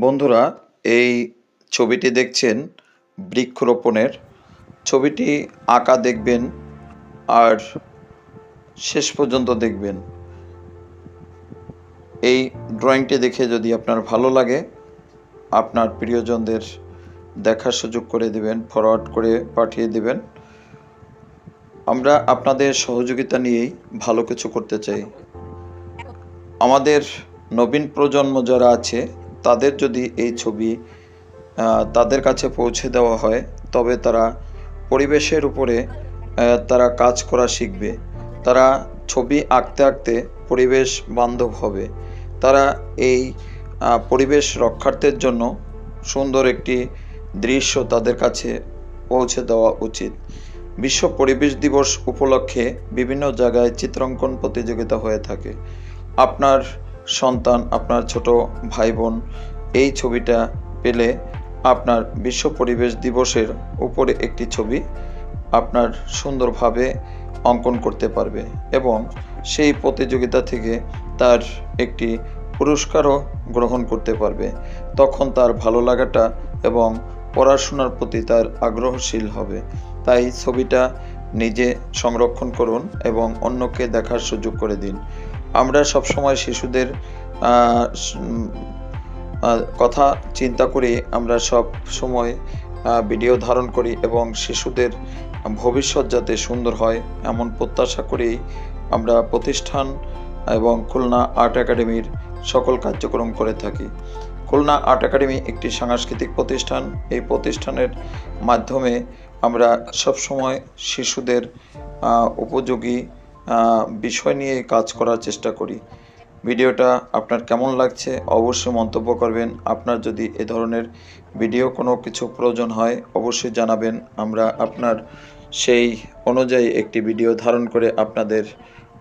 বন্ধুরা, এই ছবিটি দেখছেন বৃক্ষরোপণের। ছবিটি আঁকা দেখবেন আর শেষ পর্যন্ত দেখবেন। এই ড্রয়িংটি দেখে যদি আপনার ভালো লাগে, আপনার প্রিয়জনদের দেখার সুযোগ করে দিবেন ফরওয়ার্ড করে পাঠিয়ে দিবেন। আমরা আপনাদের সহযোগিতা নিয়েই ভালো কিছু করতে চাই। আমাদের নবীন প্রজন্ম যারা আছে তাদের যদি এই ছবি তাদের কাছে পৌঁছে দেওয়া হয়, তবে তারা পরিবেশের উপরে তারা কাজ করা শিখবে। তারা ছবি আঁকতে আঁকতে পরিবেশ বান্ধব হবে। তারা এই পরিবেশ রক্ষার্থের জন্য সুন্দর একটি দৃশ্য তাদের কাছে পৌঁছে দেওয়া উচিত। বিশ্ব পরিবেশ দিবস উপলক্ষে বিভিন্ন জায়গায় চিত্রাঙ্কন প্রতিযোগিতা হয়ে থাকে। আপনার সন্তান, আপনার ছোট ভাই বোন এই ছবিটা পেলে আপনার বিশ্ব পরিবেশ দিবসের উপরে একটি ছবি আপনার সুন্দরভাবে অঙ্কন করতে পারবে এবং সেই প্রতিযোগিতা থেকে তার একটি পুরস্কারও গ্রহণ করতে পারবে। তখন তার ভালো লাগাটা এবং পড়াশোনার প্রতি তার আগ্রহশীল হবে। তাই ছবিটা নিজে সংরক্ষণ করুন এবং অন্যকে দেখার সুযোগ করে দিন। আমরা সবসময় শিশুদের কথা চিন্তা করে, আমরা সব সময় ভিডিও ধারণ করি এবং শিশুদের ভবিষ্যৎ যাতে সুন্দর হয় এমন প্রত্যাশা করেই আমরা প্রতিষ্ঠান এবং খুলনা আর্ট একাডেমির সকল কার্যক্রম করে থাকি। খুলনা আর্ট একাডেমি একটি সাংস্কৃতিক প্রতিষ্ঠান। এই প্রতিষ্ঠানের মাধ্যমে আমরা সবসময় শিশুদের উপযোগী বিষয় নিয়ে কাজ করার চেষ্টা করি। ভিডিওটা আপনার কেমন লাগছে অবশ্যই মন্তব্য করবেন। আপনার যদি এ ধরনের ভিডিও কোনো কিছু প্রয়োজন হয়, অবশ্যই জানাবেন। আমরা আপনার সেই অনুযায়ী একটি ভিডিও ধারণ করে আপনাদের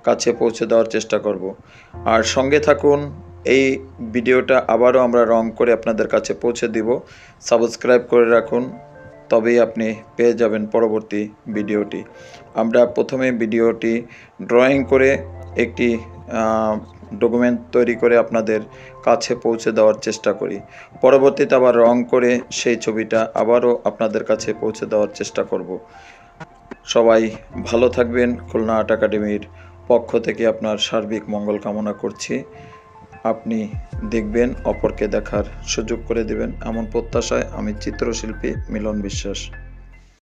কাছে পৌঁছে দেওয়ার চেষ্টা করব। আর সঙ্গে থাকুন, এই ভিডিওটা আবারও আমরা রং করে আপনাদের কাছে পৌঁছে দিব। সাবস্ক্রাইব করে রাখুন। তবেই আপনি পেয়ে যাবেন পরবর্তী ভিডিওটি। আমরা প্রথমে ভিডিওটি ড্রয়িং করে একটি ডকুমেন্ট তৈরি করে আপনাদের কাছে পৌঁছে দেওয়ার চেষ্টা করি। পরবর্তীতে আবার রং করে সেই ছবিটা আবারও আপনাদের কাছে পৌঁছে দেওয়ার চেষ্টা করব। সবাই ভালো থাকবেন। খুলনা আর্ট একাডেমির পক্ষ থেকে আপনার সার্বিক মঙ্গল কামনা করছি। আপনি দেখবেন অপরকে দেখার সুযোগ করে দেবেন। এমন প্রত্যাশায় আমি চিত্রশিল্পী মিলন বিশ্বাস।